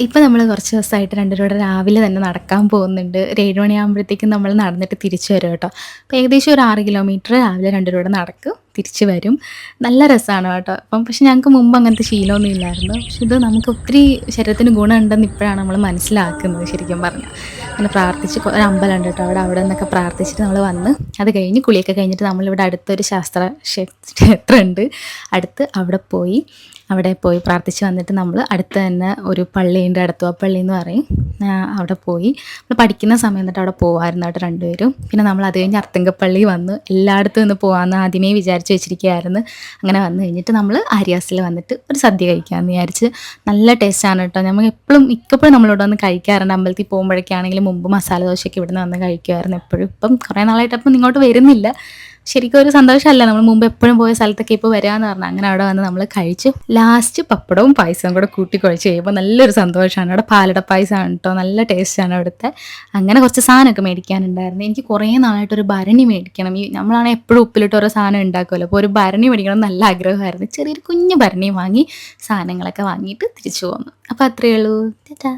ഇപ്പം നമ്മൾ കുറച്ച് ദിവസമായിട്ട് രണ്ടുപേരും രാവിലെ തന്നെ നടക്കാൻ പോകുന്നുണ്ട്. ഒരു ഏഴ് മണിയാകുമ്പോഴത്തേക്കും നമ്മൾ നടന്നിട്ട് തിരിച്ചു വരും കേട്ടോ. അപ്പോൾ ഏകദേശം ഒരു ആറ് കിലോമീറ്റർ രാവിലെ രണ്ടുപേരും നടക്കും. തിരിച്ചു വരും. നല്ല രസമാണ് കേട്ടോ. അപ്പം പക്ഷെ ഞങ്ങൾക്ക് മുമ്പ് അങ്ങനത്തെ ശീലമൊന്നും ഇല്ലായിരുന്നു. പക്ഷെ ഇത് നമുക്ക് ഒത്തിരി ശരീരത്തിന് ഗുണമുണ്ടെന്ന് ഇപ്പോഴാണ് നമ്മൾ മനസ്സിലാക്കുന്നത് ശരിക്കും പറഞ്ഞാൽ. അങ്ങനെ പ്രാർത്ഥിച്ച് ഒരു അമ്പലമുണ്ട് കേട്ടോ. അവിടെ അവിടെ നിന്നൊക്കെ പ്രാർത്ഥിച്ചിട്ട് നമ്മൾ വന്ന് അത് കഴിഞ്ഞ് കുളിയൊക്കെ കഴിഞ്ഞിട്ട് നമ്മളിവിടെ അടുത്തൊരു ശാസ്ത്ര ക്ഷേത്രം ക്ഷേത്രമുണ്ട്. അടുത്ത് അവിടെ പോയി അവിടെ പോയി പ്രാർത്ഥിച്ച് വന്നിട്ട് നമ്മൾ അടുത്ത് തന്നെ ഒരു പള്ളിയുണ്ട് അടുത്തുവ പള്ളി എന്ന് പറയും. ആ, അവിടെ പോയി. നമ്മൾ പഠിക്കുന്ന സമയം എന്നിട്ട് അവിടെ പോകുമായിരുന്നു കേട്ടോ രണ്ടുപേരും. പിന്നെ നമ്മൾ അത് കഴിഞ്ഞ് അർത്തങ്കപ്പള്ളി വന്ന് എല്ലായിടത്തും നിന്ന് പോകാമെന്ന് ആദ്യമേ വിചാരിച്ച് വെച്ചിരിക്കുകയായിരുന്നു. അങ്ങനെ വന്നു കഴിഞ്ഞിട്ട് നമ്മൾ ആര്യാസിൽ വന്നിട്ട് ഒരു സദ്യ കഴിക്കാമെന്ന് വിചാരിച്ച് നല്ല ടേസ്റ്റാണ് കേട്ടോ. നമ്മൾ എപ്പോഴും മിക്കപ്പോഴും നമ്മളിവിടെ വന്ന് കഴിക്കാറുണ്ട്. അമ്പലത്തിൽ പോകുമ്പോഴൊക്കെ ആണെങ്കിലും മുമ്പ് മസാല ദോശയ്ക്ക് ഇവിടുന്ന് വന്ന് കഴിക്കുമായിരുന്നു എപ്പോഴും. ഇപ്പം കുറേ നാളായിട്ട് അപ്പം ഇങ്ങോട്ട് വരുന്നില്ല. ശരിക്കും ഒരു സന്തോഷമല്ല. നമ്മൾ മുമ്പ് എപ്പോഴും പോയ സ്ഥലത്തൊക്കെ ഇപ്പോൾ വരാമെന്ന് പറഞ്ഞാൽ അങ്ങനെ അവിടെ വന്ന് നമ്മൾ കഴിച്ചു ലാസ്റ്റ് പപ്പടവും പായസവും കൂടെ കൂട്ടി കുഴച്ച് കഴിയുമ്പോൾ നല്ലൊരു സന്തോഷമാണ്. അവിടെ പാലട പായസമാണ് കേട്ടോ നല്ല ടേസ്റ്റാണ് അവിടുത്തെ. അങ്ങനെ കുറച്ച് സാധനമൊക്കെ മേടിക്കാനുണ്ടായിരുന്നു. എനിക്ക് കുറേ നാളായിട്ട് ഒരു ഭരണി മേടിക്കണം. ഈ നമ്മളാണ് എപ്പോഴും ഉപ്പിലിട്ട് ഓരോ സാധനം ഉണ്ടാക്കുമല്ലോ അപ്പോൾ ഒരു ഭരണി മേടിക്കണം നല്ല ആഗ്രഹമായിരുന്നു. ചെറിയൊരു കുഞ്ഞു ഭരണി വാങ്ങി സാധനങ്ങളൊക്കെ വാങ്ങിയിട്ട് തിരിച്ചു പോന്നു. അപ്പോൾ അത്രയേ ഉള്ളൂ. ടാറ്റാ.